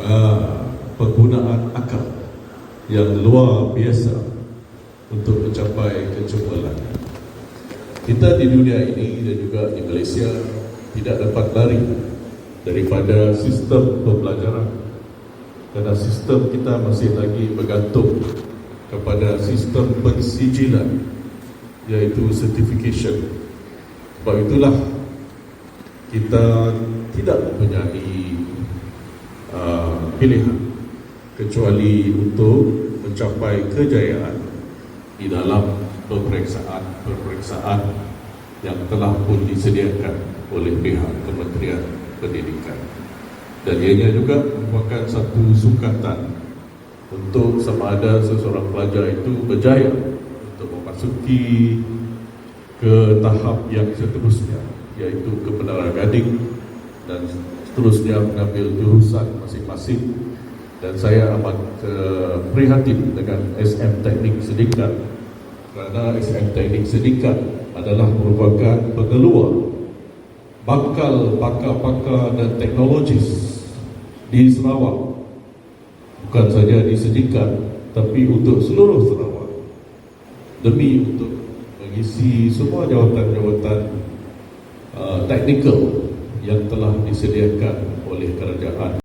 Ah, penggunaan akal yang luar biasa untuk mencapai kecemerlangan. Kita di dunia ini dan juga di Malaysia tidak dapat lari daripada sistem pembelajaran kerana sistem kita masih lagi bergantung kepada sistem pensijilan iaitu certification sebab itulah kita tidak mempunyai pilihan kecuali untuk mencapai kejayaan di dalam peperiksaan-peperiksaan yang telah pun disediakan oleh pihak Kementerian Pendidikan. Dan ianya juga merupakan satu sukatan untuk sama ada seseorang pelajar itu berjaya untuk memasuki ke tahap yang seterusnya iaitu ke penara gading dan seterusnya mengambil jurusan masing-masing. Dan saya amat uh, prihatin dengan SM Teknik Sedikat kerana SM Teknik Sedikat adalah merupakan pengeluar bakal pakar-pakar dan teknologis di Sarawak. Bukan saja di Sedikat tapi untuk seluruh Sarawak. Demi untuk mengisi semua jawatan-jawatan uh, teknikal yang telah disediakan oleh kerajaan